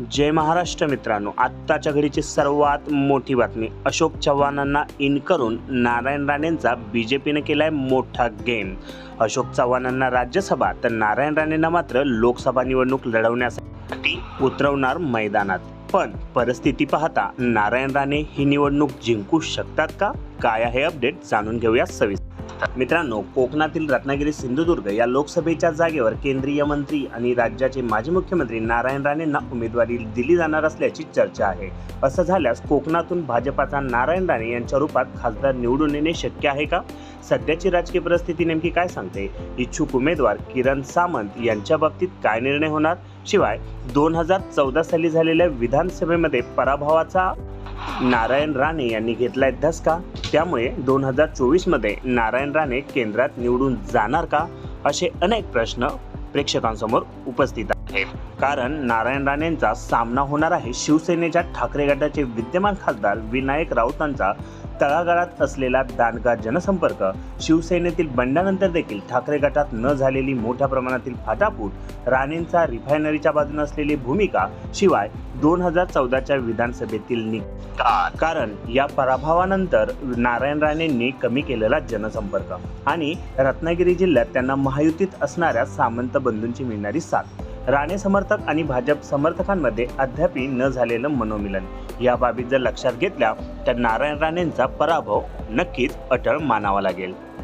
जय महाराष्ट्र मित्रांनो. आत्ताच्या घडीची सर्वात मोठी बातमी. अशोक चव्हाणांना इन करून नारायण राणेंचा बी जे पीने केलाय मोठा गेम अशोक चव्हाणांना राज्यसभा तर नारायण राणेंना मात्र लोकसभा निवडणूक लढवण्यासाठी उतरवणार मैदानात. पण परिस्थिती पाहता नारायण राणे ही निवडणूक जिंकू शकतात का? काय आहे अपडेट जाणून घेऊया सविस्तर. मित्रांनो कोकणातील रत्नागिरी सिंधुदुर्ग या लोकसभेच्या जागेवर केंद्रीय मंत्री आणि राज्याचे माजी मुख्यमंत्री नारायण राणेंना उमेदवारी दिली जाणार असल्याची चर्चा आहे. असं झाल्यास कोकणातून भाजपाचा नारायण राणे यांच्या रूपात खासदार निवडून येणे शक्य आहे का? सध्याची राजकीय परिस्थिती नेमकी काय सांगते? इच्छुक उमेदवार किरण सामंत यांच्या बाबतीत काय निर्णय होणार? शिवाय दोन हजार चौदा साली झालेल्या विधानसभेमध्ये पराभवाचा नारायण राणे यांनी घेतलाय धसका. त्यामुळे दोन हजार चोवीसमध्ये नारायण राणे केंद्रात निवडून जाणार का? असे अनेक प्रश्न प्रेक्षकांसमोर उपस्थित आहेत. कारण नारायण राणेंचा सामना होणार आहे शिवसेनेच्या ठाकरे गटाचे विद्यमान खासदार विनायक राऊतांचा. तळागाळात असलेला दांडगा जनसंपर्क शिवसेनेतील बंडानंतर देखील ठाकरे गटात न झालेली मोठ्या प्रमाणातील फाटाफूट राणेंचा रिफायनरीच्या बाजूने असलेली भूमिका शिवाय दोन हजार चौदाच्या विधानसभेतील निकाल. कारण या पराभवानंतर नारायण राणेंनी कमी केलेला जनसंपर्क आणि रत्नागिरी जिल्ह्यात त्यांना महायुतीत असणाऱ्या सामंत बंधूंची मिळणारी साथ. राणे समर्थक आणि भाजप समर्थकांमध्ये अद्यापही न झालेलं मनोमिलन. या बाबी जर लक्षात घेतल्या तर नारायण राणेंचा पराभव नक्कीच अटळ मानावा लागेल.